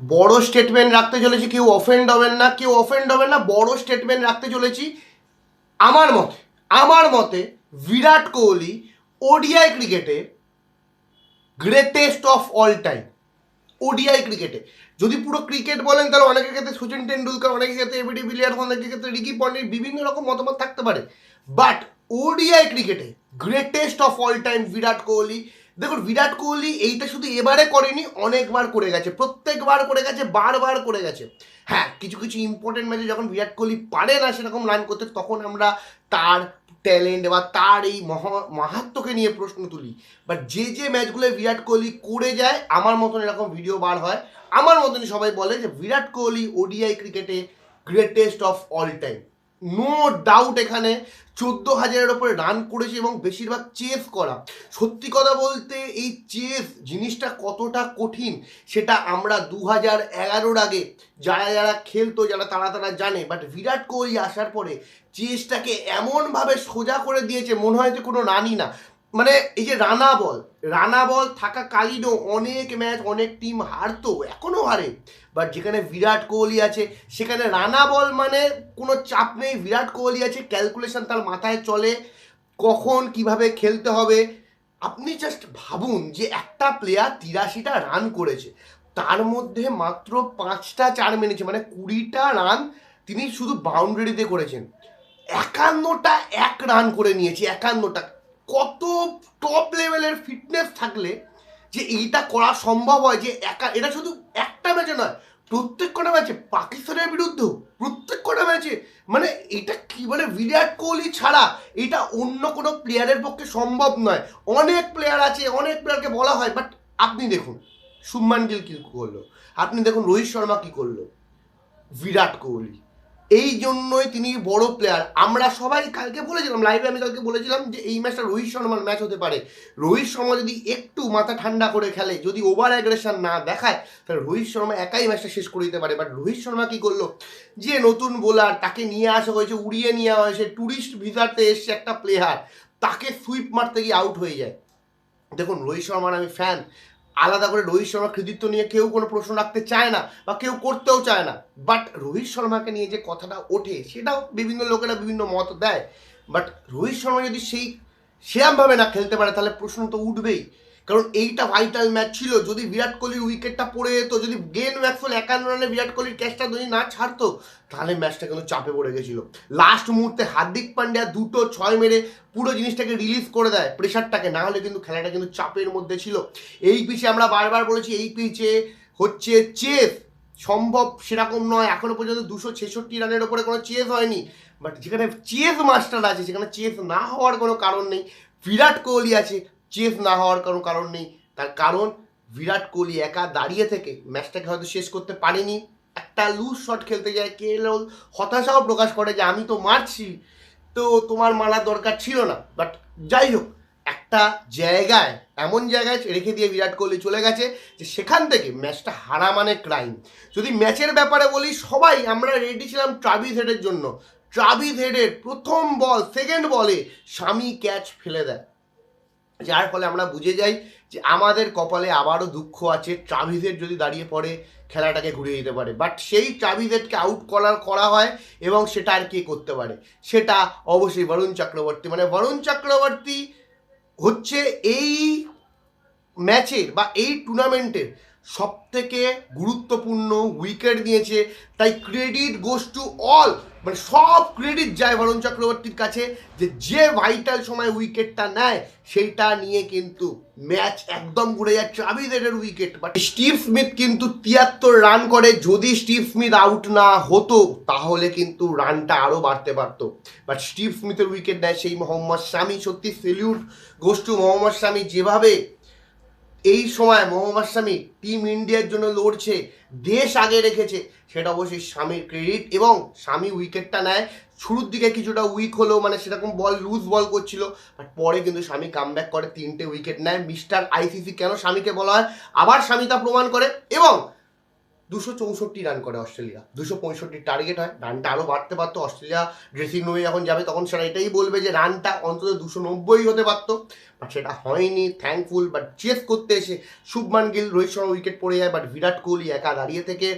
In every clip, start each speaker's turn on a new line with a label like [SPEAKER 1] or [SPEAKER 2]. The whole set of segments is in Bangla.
[SPEAKER 1] বড় স্টেটমেন্ট রাখতে চলেছি, কেউ অফেন্ড হবেন না, কেউ অফেন্ড হবেন না, বড় স্টেটমেন্ট রাখতে চলেছি। আমার মতে আমার মতে বিরাট কোহলি ওডিআই ক্রিকেটে greatest of all time ODI ক্রিকেটে। যদি পুরো ক্রিকেট বলেন, তাহলে অনেকের ক্ষেত্রে সচিন টেন্ডুলকার অনেকের ক্ষেত্রে এবিডি বিলিয়ার্স অনেকের ক্ষেত্রে রিকি পন্ডিত, বিভিন্ন রকম মতামত থাকতে পারে। বাট ওডিআই ক্রিকেটে greatest of all time Virat Kohli দেখুন, বিরাট কোহলি এইটা শুধু এবারে করেনি, অনেকবার করে গেছে, প্রত্যেকবার করে গেছে, বারবার করে গেছে। হ্যাঁ কিছু কিছু ইম্পর্টেন্ট ম্যাচে যখন বিরাট কোহলি পারে না সেরকম রান করতে, তখন আমরা তার ট্যালেন্ট বা তার এই মহা মাহাত্মকে নিয়ে প্রশ্ন তুলি। বাট যে যে ম্যাচগুলো বিরাট কোহলি করে যায়, আমার মতন এরকম ভিডিও বার হয়। আমার মতনই সবাই বলে যে, বিরাট কোহলি ওডিআই ক্রিকেটে greatest of all time no doubt এখানে চোদ্দ হাজারের ওপরে রান করেছে এবং বেশিরভাগ চেস করা। সত্যি কথা বলতে এই চেস জিনিসটা কতটা কঠিন, সেটা আমরা দু হাজার এগারোর আগে যারা যারা খেলতো, যারা তারা তারা জানে। বাট বিরাট কোহলি আসার পরে চেসটাকে এমনভাবে সোজা করে দিয়েছে, মনে হয় যে কোনো রানই না। মানে এই যে রানা বল রানা বল থাকা কালীনও অনেক ম্যাচ অনেক টিম হারতো, এখনও হারে। বাট যেখানে বিরাট কোহলি আছে, সেখানে রানা বল মানে কোনো চাপ নেই। বিরাট কোহলি আছে ক্যালকুলেশন তার মাথায় চলে, কখন কীভাবে খেলতে হবে। আপনি জাস্ট ভাবুন যে একটা প্লেয়ার তিরাশিটা রান করেছে, তার মধ্যে মাত্র পাঁচটা চার মেনেছে মানে কুড়িটা রান তিনি শুধু বাউন্ডারিতে করেছেন। একান্নটা এক রান করে নিয়েছে, একান্নটা। কত টপ লেভেলের ফিটনেস থাকলে যে এইটা করা সম্ভব হয়, যে একা, এটা শুধু একটা ম্যাচে নয়, প্রত্যেক কটা ম্যাচে পাকিস্তানের বিরুদ্ধেও প্রত্যেক কটা ম্যাচে মানে এটা কি মানে বিরাট কোহলি ছাড়া এটা অন্য কোনো প্লেয়ারের পক্ষে সম্ভব নয়। অনেক প্লেয়ার আছে, অনেক প্লেয়ারকে বলা হয় বাট আপনি দেখুন, শুভমান গিল কি করল আপনি দেখুন, রোহিত শর্মা কি করল? বিরাট কোহলি। এই জন্যই তিনি বড় প্লেয়ার আমরা সবাই কালকে বলেছিলাম লাইভে আমি কালকে বলেছিলাম যে এই ম্যাচটা রোহিত শর্মার ম্যাচ হতে পারে। রোহিত শর্মা যদি একটু মাথা ঠান্ডা করে খেলে, যদি ওভার অ্যাগ্রেশন না দেখায়, তাহলে রোহিত শর্মা একাই ম্যাচটা শেষ করে দিতে পারে। বাট রোহিত শর্মা কী করল? যে নতুন বোলার তাকে নিয়ে আসা হয়েছে, উড়িয়ে নিয়ে হয়েছে ট্যুরিস্ট ভিসাতে এসছে একটা প্লেয়ার তাকে সুইপ মারতে গিয়ে আউট হয়ে যায়। দেখুন, রোহিত শর্মার আমি ফ্যান আলাদা করে রোহিত শর্মার কৃতিত্ব নিয়ে কেউ কোনো প্রশ্ন রাখতে চায় না বা কেউ করতেও চায় না। বাট রোহিত শর্মাকে নিয়ে যে কথাটা ওঠে, সেটাও বিভিন্ন লোকেরা বিভিন্ন মত দেয়। বাট রোহিত শর্মা যদি সেই সেরমভাবে না খেলতে পারে, তাহলে প্রশ্ন তো উঠবেই। কারণ এইটা ভাইটাল ম্যাচ ছিল, যদি বিরাট কোহলির উইকেটটা পড়ে যেত, যদি গেন ম্যাক্সওয়েল একান্ন রানে বিরাট কোহলির ক্যাচটা যদি না ছাড়তো, তাহলে ম্যাচটা কিন্তু চাপে পড়ে গেছিল। লাস্ট মুহূর্তে হার্দিক পান্ডিয়া দুটো ছয় মেরে পুরো জিনিসটাকে রিলিজ করে দেয় প্রেশারটাকে না হলে কিন্তু খেলাটা কিন্তু চাপের মধ্যে ছিল। এই পিচে আমরা বারবার বলেছি, এই পিচে হচ্ছে চেস সম্ভব সেরকম নয়। এখনও পর্যন্ত দুশো ছেষট্টি রানের ওপরে কোনো চেস হয়নি। বাট যেখানে চেস মাস্টার আছে, সেখানে চেস না হওয়ার কোনো কারণ নেই। বিরাট কোহলি আছে চেস না হওয়ার কোনো কারণ নেই। তার কারণ, বিরাট কোহলি একা দাঁড়িয়ে থেকে ম্যাচটাকে হয়তো শেষ করতে পারেনি। একটা লুজ শট খেলতে যায় কে এল হতাশাও প্রকাশ করে যে আমি তো মারছি, তো তোমার মারার দরকার ছিল না। বাট যাই হোক একটা জায়গায়, এমন জায়গায় রেখে দিয়ে বিরাট কোহলি চলে গেছে যে সেখান থেকে ম্যাচটা হারা মানে ক্রাইম যদি ম্যাচের ব্যাপারে বলি, সবাই আমরা রেডি ছিলাম ট্রাভিস হেডের জন্য। ট্রাভিস হেডের প্রথম বল সেকেন্ড বলে স্বামী ক্যাচ ফেলে দেয়। যার ফলে আমরা বুঝে যাই যে আমাদের কপালে আবারও দুঃখ আছে ট্রাভিসের যদি দাঁড়িয়ে পড়ে, খেলাটাকে ঘুরিয়ে দিতে পারে। বাট সেই ট্রাভিসেটকে আউট করার, করা হয় এবং সেটা আর কে করতে পারে? সেটা অবশ্যই বরুণ চক্রবর্তী মানে বরুণ চক্রবর্তী হচ্ছে এই ম্যাচের বা এই টুর্নামেন্টের সব থেকে গুরুত্বপূর্ণ উইকেট নিয়েছে, তাই ক্রেডিট গোস টু অল মানে সব ক্রেডিট যায় বরুণ চক্রবর্তীর কাছে, যে যে ভাইটাল সময় উইকেটটা নেয়, সেইটা নিয়ে কিন্তু ম্যাচ একদম ঘুরে যাচ্ছে আবিদের উইকেট বাট স্টিভ স্মিথ কিন্তু তিয়াত্তর রান করে, যদি স্টিভ স্মিথ আউট না হতো, তাহলে কিন্তু রানটা আরও বাড়তে পারতো। বাট স্টিভ স্মিথের উইকেট নেয় সেই মোহাম্মদ শামি, সত্যি salute goes to Mohammed Shami যেভাবে এই সময় মোহাম্মদ স্বামী টিম ইন্ডিয়ার জন্য লড়ছে, দেশ আগে রেখেছে, সেটা অবশ্যই স্বামীর ক্রেডিট এবং স্বামী উইকেটটা নেয়। শুরুর দিকে কিছুটা উইক হলো মানে সেরকম বল লুজ বল করছিল বাট পরে কিন্তু স্বামী কাম করে, তিনটে উইকেট নেয়। মিস্টার আইসিসি কেন স্বামীকে বলা হয়? আবার স্বামী তা প্রমাণ করে, এবং দুশো চৌষট্টি রান করে অস্ট্রেলিয়া। দুশো পঁয়ষট্টি টার্গেট হয়। রানটা আরও বাড়তে পারতো। অস্ট্রেলিয়া ড্রেসিং রুমে যখন যাবে, তখন সেটা এটাই বলবে যে রানটা অন্তত দুশো নব্বই হতে পারতো। বাট সেটা হয়নি থ্যাঙ্কফুল বাট চেস করতে এসে শুভমান গিল, রোহিত শর্মা উইকেট পড়ে যায় বাট বিরাট কোহলি একা দাঁড়িয়ে থেকে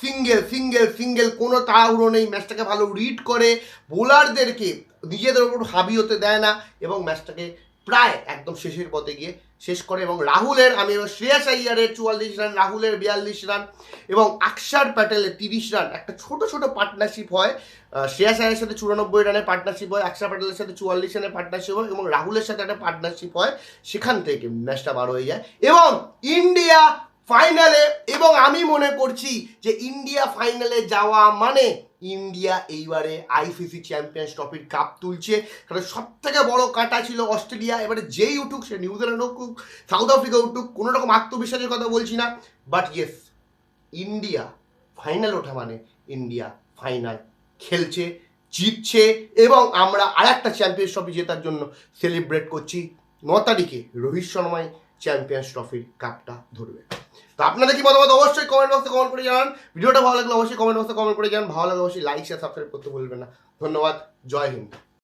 [SPEAKER 1] সিঙ্গেল সিঙ্গেল সিঙ্গেল কোনো তাড়াহুড়ো নেই। ম্যাচটাকে ভালো রিড করে বোলারদেরকে নিজেদের ওপর হাবি হতে দেয় না এবং ম্যাচটাকে প্রায় একদম শেষের পথে গিয়ে শেষ করে এবং রাহুলের, আমি শ্রেয়াস আইয়ারের চুয়াল্লিশ রান, রাহুলের বিয়াল্লিশ রান এবং আকসার প্যাটেলের তিরিশ রান, একটা ছোট ছোট পার্টনারশিপ হয়। শ্রেয়াস আয়ের সাথে চুরানব্বই রানের পার্টনারশিপ হয়, আকসার প্যাটেলের সাথে চুয়াল্লিশ রানের পার্টনারশিপ হয় এবং রাহুলের সাথে একটা পার্টনারশিপ হয়, সেখান থেকে ম্যাচটা বার হয়ে যায় এবং ইন্ডিয়া ফাইনালে এবং আমি মনে করছি যে ইন্ডিয়া ফাইনালে যাওয়া মানে ইন্ডিয়া এইবারে আইসিসি চ্যাম্পিয়ন্স ট্রফির কাপ তুলছে। কারণ সব থেকে বড় কাটা ছিল অস্ট্রেলিয়া। এবারে যেই উঠুক, সে নিউজিল্যান্ড উঠুক সাউথ আফ্রিকা উঠুক, কোনো রকম আত্মবিশ্বাসের কথা বলছি না। বাট ইয়েস ইন্ডিয়া ফাইনাল ওঠা মানে ইন্ডিয়া ফাইনাল খেলছে, জিতছে, এবং আমরা আর একটা চ্যাম্পিয়ন্স ট্রফি জেতার জন্য সেলিব্রেট করছি। ন তারিখে রোহিত শর্মাই চ্যাম্পিয়ন্স ট্রফির কাপটা ধরবে। তো আপনাদের কি মতামত? অবশ্যই কমেন্ট বক্সে কমেন্ট করে জানান। ভিডিওটা ভালো লাগলে অবশ্যই কমেন্ট বক্সে কমেন্ট করে জানান। ভালো লাগলে অবশ্যই লাইক শেয়ার সাবস্ক্রাইব করতে ভুলবেন না। ধন্যবাদ। জয় হিন্দ।